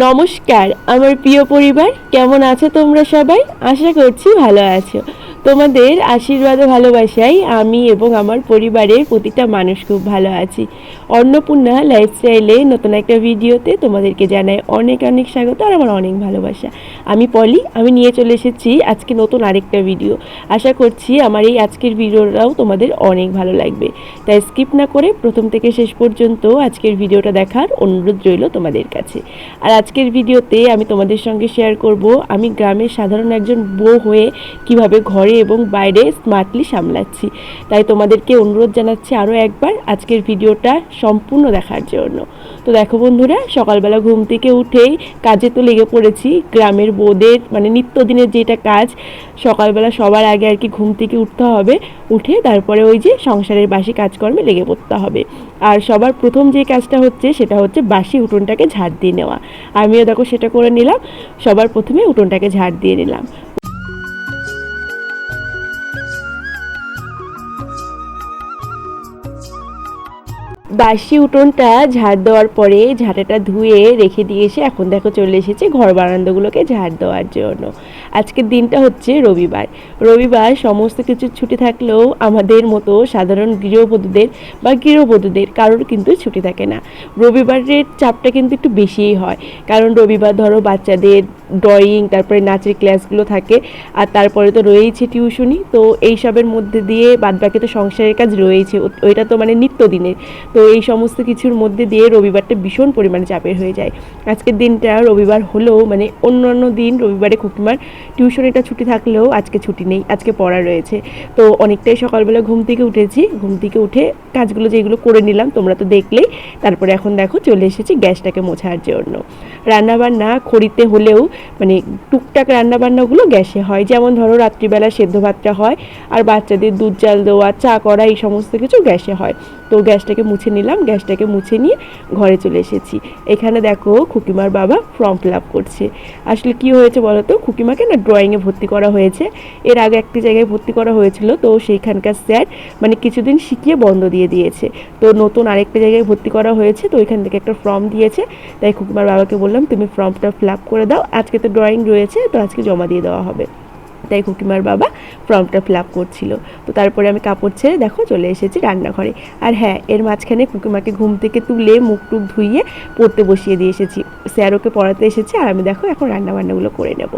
নমস্কার, আমার প্রিয় পরিবার, কেমন আছো তোমরা সবাই? আশা করছি ভালো আছো। তোমাদের আশীর্বাদ ও ভালোবাসায় আমি এবং আমার পরিবারের প্রতিটা মানুষ খুব ভালো আছি। অন্নপূর্ণা লাইফস্টাইলে নতুন একটা ভিডিওতে তোমাদেরকে জানাই অনেক অনেক স্বাগত আর আমার অনেক ভালোবাসা। আমি পলি, আমি নিয়ে চলে এসেছি আজকে নতুন আরেকটা ভিডিও। আশা করছি আমার এই আজকের ভিডিওটাও তোমাদের অনেক ভালো লাগবে। তাই স্কিপ না করে প্রথম থেকে শেষ পর্যন্ত আজকের ভিডিওটা দেখার অনুরোধ রইল তোমাদের কাছে। আর আজকের ভিডিওতে আমি তোমাদের সঙ্গে শেয়ার করব, আমি গ্রামের সাধারণ একজন বউ হয়ে কীভাবে ঘরে এবং বাইরে স্মার্টলি সামলাচ্ছি। তাই তোমাদেরকে অনুরোধ জানাচ্ছি আরও একবার আজকের ভিডিওটা সম্পূর্ণ দেখার জন্য। তো দেখো বন্ধুরা, সকালবেলা ঘুম থেকে উঠেই কাজে তো লেগে পড়েছি। গ্রামের বোদের মানে নিত্যদিনের যেটা কাজ, সকালবেলা সবার আগে আর কি ঘুম থেকে উঠতে হবে। উঠে তারপরে ওই যে সংসারের বাসি কাজকর্মে লেগে পড়তে হবে। আর সবার প্রথম যে কাজটা হচ্ছে, সেটা হচ্ছে বাসি উঠোনটাকে ঝাড় দিয়ে নেওয়া। আমিও দেখো সেটা করে নিলাম। সবার প্রথমে উঠোনটাকে ঝাড় দিয়ে নিলাম। বাসি উঠোনটা ঝাড় দেওয়ার পরে ঝাঁটাটা ধুয়ে রেখে দিয়ে এসে এখন দেখো চলে এসেছে ঘর বারান্দাগুলোকে ঝাড় দেওয়ার জন্য। আজকের দিনটা হচ্ছে রবিবার। রবিবার সমস্ত কিছু ছুটি থাকলেও আমাদের মতো সাধারণ গৃহবধূদের বা গৃহবধূদের কারোর কিন্তু ছুটি থাকে না। রবিবারের চাপটা কিন্তু একটু বেশিই হয়। কারণ রবিবার ধরো বাচ্চাদের ড্রয়িং তারপরে নাচের ক্লাসগুলো থাকে, আর তারপরে তো রয়েইছে টিউশনি তো এইসবের মধ্যে দিয়ে বাদবাকি তো সংসারের কাজ রয়েছে ওইটা তো মানে নিত্যদিনের। তো এই সমস্ত কিছুর মধ্যে দিয়ে রবিবারটা ভীষণ পরিমাণে চাপের হয়ে যায়। আজকের দিনটা রবিবার হলেও মানে অন্যান্য দিন রবিবারে খুকিমার টিউশনিটা ছুটি থাকলেও আজকে ছুটি নেই, আজকে পড়া রয়েছে। তো অনেকটাই সকালবেলা ঘুম থেকে উঠেছি, ঘুম থেকে উঠে কাজগুলো যেগুলো করে নিলাম, তোমরা তো দেখলেই। তারপরে এখন দেখো চলে এসেছি গ্যাসটাকে মোছার জন্য। রান্নাবান্না খড়িতে হলেও মানে টুকটাক রান্নাবান্নাগুলো গ্যাসে হয়। যেমন ধরো রাত্রিবেলা সেদ্ধ ভাতটা হয়, আর বাচ্চাদের দুধ চাল দেওয়া, চা করা এই সমস্ত কিছু গ্যাসে হয়। তো গ্যাসটাকে মুছে নিলাম, গ্যাসটাকে মুছে নিয়ে ঘরে চলে এসেছি। এখানে দেখো খুকিমার বাবা ফর্ম ফিল আপ করছে। আসলে কি হয়েছে বলো তো খুকিমাকে না ড্রয়িংয়ে ভর্তি করা হয়েছে। এর আগে একটি জায়গায় ভর্তি করা হয়েছিল, তো সেইখানকার স্যার মানে কিছুদিন শিখিয়ে বন্ধ দিয়ে দিয়েছে। তো নতুন আরেকটি জায়গায় ভর্তি করা হয়েছে, তো ওইখান থেকে একটা ফর্ম দিয়েছে। তাই খুকুমার বাবাকে বললাম, তুমি ফর্মটা ফিল আপ করে দাও। আজকে তো ড্রয়িং রয়েছে, তো আজকে জমা দিয়ে দেওয়া হবে। তাই কুকিমার বাবা ফর্মটা ফিল আপ করছিল। তো তারপরে আমি কাপড় ছেড়ে দেখো চলে এসেছি রান্নাঘরে। আর হ্যাঁ এর মাঝখানে কুকিমাকে ঘুম থেকে তুলে মুখ টুক ধুইয়ে পড়তে বসিয়ে দিয়ে এসেছি। স্যার ওকে পড়াতে এসেছে আর আমি দেখো এখন রান্না বান্নাগুলো করে নেব।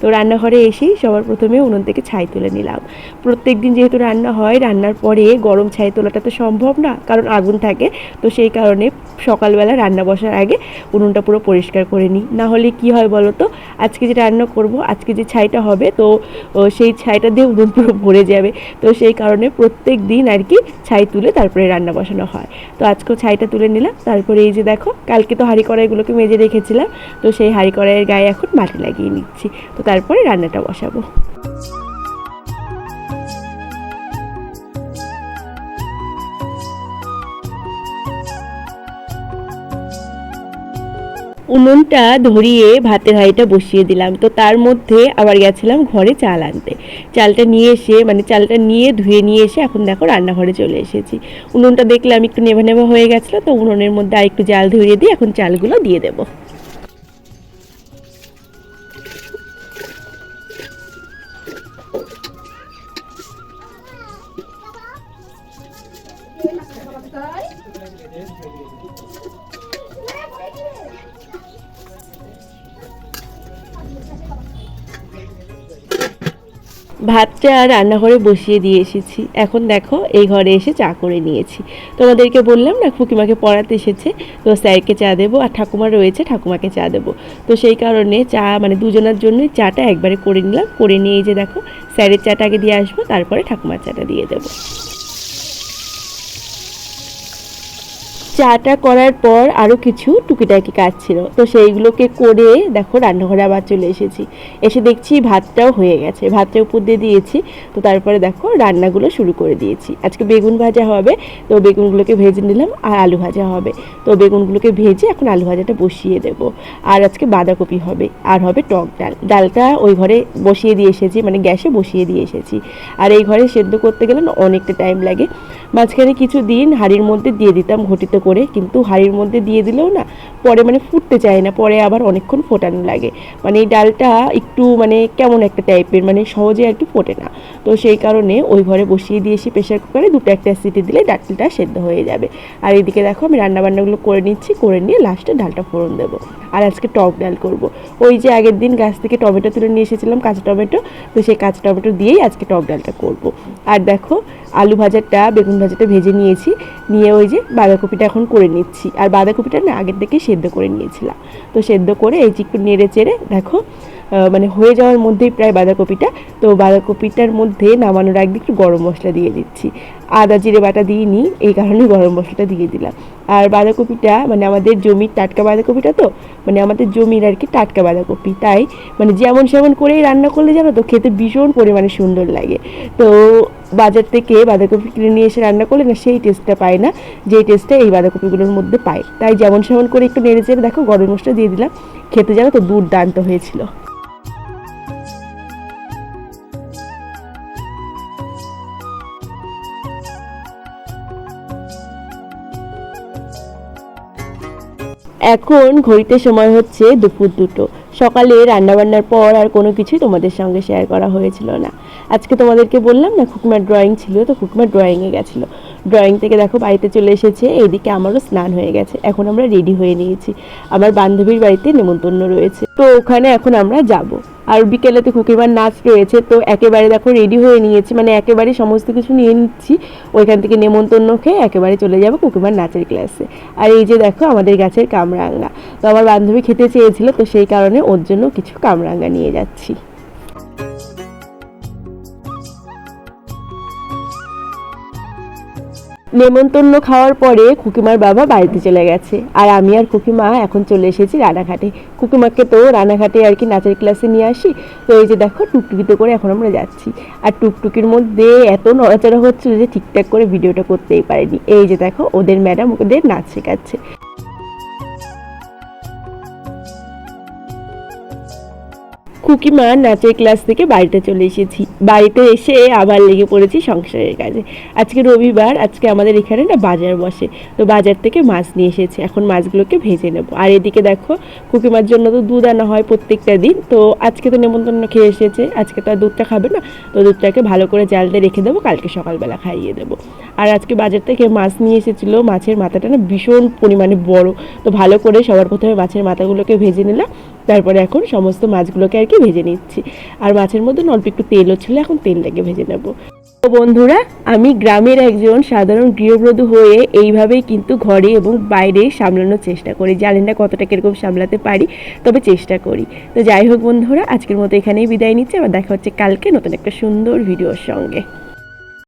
তো রান্নাঘরে এসেই সবার প্রথমে উনুন থেকে ছাই তুলে নিলাম। প্রত্যেক দিন যেহেতু রান্না হয়, রান্নার পরে গরম ছাই তোলাটা তো সম্ভব না, কারণ আগুন থাকে। তো সেই কারণে সকালবেলা রান্না বসার আগে উনুনটা পুরো পরিষ্কার করে নিই। না হলে কি হয় বলো তো? আজকে যে রান্না করব, আজকে যে ছাইটা হবে, তো সেই ছাইটা দিয়ে উনুন পুরো ভরে যাবে। তো সেই কারণে প্রত্যেক দিন আর কি ছাই তুলে তারপরে রান্না বসানো হয়। তো আজকেও ছাইটা তুলে নিলাম। তারপরে এই যে দেখো, কালকে তো হাঁড়ি কড়াইগুলোকে মেজে রেখেছিলাম। তো সেই হাঁড়ি কড়াইয়ের গায়ে এখন মাটি লাগিয়ে নিচ্ছি। তো তারপরে রান্নাটা বসাবো। উনুনটা ধরিয়ে ভাতের হাঁড়িটা বসিয়ে দিলাম। তো তার মধ্যে আবার গেছিলাম ঘরে চাল আনতে। চালটা নিয়ে এসে মানে চালটা নিয়ে ধুয়ে নিয়ে এসে এখন দেখো রান্নাঘরে চলে এসেছি। উনুনটা দেখলে আমি একটু নেভা নেভা হয়ে গেছিল, তো উনুনের মধ্যে আর একটু জাল ধরিয়ে দিয়ে এখন চালগুলো দিয়ে দেবো। ভাতটা রান্নাঘরে বসিয়ে দিয়ে এসেছি। এখন দেখো, এই ঘরে এসে চা করে নিয়েছি। তোমাদেরকে বললাম না খুকিমাকে পড়াতে এসেছে। তো স্যারকে চা দেবো আর ঠাকুমা রয়েছে, ঠাকুমাকে চা দেবো। তো সেই কারণে চা মানে দুজনের জন্যই চাটা একবারে করে নিলাম। করে নিয়ে যে দেখো, স্যারের চাটা আগে দিয়ে আসব, তারপরে ঠাকুমার চাটা দিয়ে দেবো। চাটা করার পর আরও কিছু টুকিটাকি কাজ ছিল। তো সেইগুলোকে করে দেখো রান্নাঘরে আবার চলে এসেছি। এসে দেখছি ভাতটাও হয়ে গেছে। ভাতটা উপর দিয়ে দিয়েছি। তো তারপরে দেখো রান্নাগুলো শুরু করে দিয়েছি। আজকে বেগুন ভাজা হবে। তো বেগুনগুলোকে ভেজে নিলাম আর আলু ভাজা হবে। তো বেগুনগুলোকে ভেজে এখন আলু ভাজাটা বসিয়ে দেব। আর আজকে বাঁধাকপি হবে। আর হবে টক ডাল। ডালটা ওই ঘরে বসিয়ে দিয়ে এসেছি। মানে গ্যাসে বসিয়ে দিয়ে এসেছি। আর এই ঘরে সেদ্ধ করতে গেলে অনেকটা টাইম লাগে। মাঝখানে কিছু দিন হাঁড়ির মধ্যে দিয়ে দিতাম ঘটিতে করে, কিন্তু হাঁড়ির মধ্যে দিয়ে দিলেও না, পরে মানে ফুটতে চায় না, পরে আবার অনেকক্ষণ ফোটানো লাগে। মানে এই ডালটা একটু মানে কেমন একটা টাইপের মানে সহজে আর ফোটে না। তো সেই কারণে ওই ঘরে বসিয়ে দিয়েছি প্রেশার কুকারে দুটো একটা সিটি দিলে ডালটা সেদ্ধ হয়ে যাবে। আর এদিকে দেখো আমি রান্নাবান্নাগুলো করে নিচ্ছি, করে নিয়ে লাস্টে ডালটা ফোড়ন দেবো। আর আজকে টক ডাল করব। ওই যে আগের দিন গাছ থেকে টমেটো তুলে নিয়ে এসেছিলাম, কাঁচা টমেটো, তো সেই কাঁচা টমেটো দিয়েই আজকে টক ডালটা করব। আর দেখো আলু ভাজাটা, বেগুন ভাজাটা ভেজে নিয়েছি। নিয়ে ওই যে বাঁধাকপিটা এখন করে নিচ্ছি। আর বাঁধাকপিটা না আগের থেকে সেদ্ধ করে নিয়েছিলাম। তো সেদ্ধ করে এই যে একটু নেড়ে চেড়ে, দেখো মানে হয়ে যাওয়ার মধ্যেই প্রায় বাঁধাকপিটা। তো বাঁধাকপিটার মধ্যে নামানোর আগে একটু গরম মশলা দিয়ে দিচ্ছি। আদা, জিরে বাটা দিয়ে নিই এই কারণে গরম মশলাটা দিয়ে দিলাম। আর বাঁধাকপিটা মানে আমাদের জমির টাটকা বাঁধাকপিটা তো মানে আমাদের জমির আর কি টাটকা বাঁধাকপি। তাই মানে যেমন সেমন করেই রান্না করলে জানো তো, খেতে ভীষণ পরিমাণে সুন্দর লাগে। তো বাজার থেকে বাঁধাকপি কিনে নিয়ে এসে রান্না করলে না, সেই টেস্টটা পায় না, যেই টেস্টটা এই বাঁধাকপিগুলোর মধ্যে পায়। তাই যেমন সেমন করে একটু নেড়ে চেড়ে দেখো, গরম মশলা দিয়ে দিলাম। খেতে জানো তো দুর্দান্ত হয়েছিল। এখন ঘড়িতে সময় হচ্ছে দুপুর দুটো। সকালে রান্নাবান্নার পর আর কোনো কিছুই তোমাদের সঙ্গে শেয়ার করা হয়েছিল না। আজকে তোমাদেরকে বললাম না, খুকমার ড্রয়িং ছিল, তো খুকমার ড্রয়িংয়ে গেছিল। ড্রয়িং থেকে দেখো বাড়িতে চলে এসেছে, এদিকে আমারও স্নান হয়ে গেছে। এখন আমরা রেডি হয়ে নিয়েছি। আমার বান্ধবীর বাড়িতে নেমন্তন্ন রয়েছে। তো ওখানে এখন আমরা যাব। আর বিকেলে তো কুকিমার নাচ রয়েছে, তো একেবারে দেখো রেডি হয়ে নিয়েছি মানে একেবারে সমস্ত কিছু নিয়ে নিচ্ছি। ওইখান থেকে নেমন্তন্ন খেয়ে একেবারে চলে যাব কুকিমার নাচের ক্লাসে আর এই যে দেখো আমাদের গাছের কামরাঙ্গা তো আমার বান্ধবী খেতে চেয়েছিল, তো সেই কারণে ওর জন্য কিছু কামরাঙ্গা নিয়ে যাচ্ছি। নেমন্তন্ন খাওয়ার পরে খুকিমার বাবা বাড়িতে চলে গেছে। আর আমি আর খুকিমা এখন চলে এসেছি রানাঘাটে। কুকিমাকে তো রানাঘাটে আর কি নাচের ক্লাসে নিয়ে আসি। তো এই যে দেখো টুকটুকিতে করে এখন আমরা যাচ্ছি। আর টুকটুকির মধ্যে এত নড়াচড়া হচ্ছিল যে ঠিকঠাক করে ভিডিওটা করতেই পারিনি। এই যে দেখো ওদের ম্যাডাম ওদের নাচ শেখাচ্ছে। খুকিমা নাচের ক্লাস থেকে বাড়িতে চলে এসেছি। বাড়িতে এসে আবার লেগে পড়েছি সংসারের কাজে। আজকে রবিবার, আজকে আমাদের এখানে না বাজার বসে। তো বাজার থেকে মাছ নিয়ে এসেছে। এখন মাছগুলোকে ভেজে নেব। আর এদিকে দেখো কুকিমার জন্য তো দুধ আনা হয় প্রত্যেকটা দিন। তো আজকে তো নেমন্তন্ন খেয়ে এসেছে। আজকে তো আর দুধটা খাবে না। তো দুধটাকে ভালো করে জাল দিয়ে রেখে দেবো। কালকে সকালবেলা খাইয়ে দেবো। আর আজকে বাজার থেকে মাছ নিয়ে এসেছিল। মাছের মাথাটা না ভীষণ পরিমাণে বড়। তো ভালো করে সবার প্রথমে মাছের মাথাগুলোকে ভেজে নিলাম। তারপরে এখন সমস্ত মাছগুলোকে আর কি ভেজে নিচ্ছি। আর মাছের মধ্যে অল্প একটু তেলও ছিল, এখন তেল লেগে ভেজে নেব। তো বন্ধুরা, আমি গ্রামের একজন সাধারণ গৃহবধূ হয়ে এইভাবেই কিন্তু ঘরে এবং বাইরে সামলানোর চেষ্টা করি। জানেন না কতটা কীরকম সামলাতে পারি, তবে চেষ্টা করি। তো যাই হোক বন্ধুরা, আজকের মতো এখানেই বিদায় নিচ্ছি। আবার দেখা হচ্ছে কালকে নতুন একটা সুন্দর ভিডিওর সঙ্গে।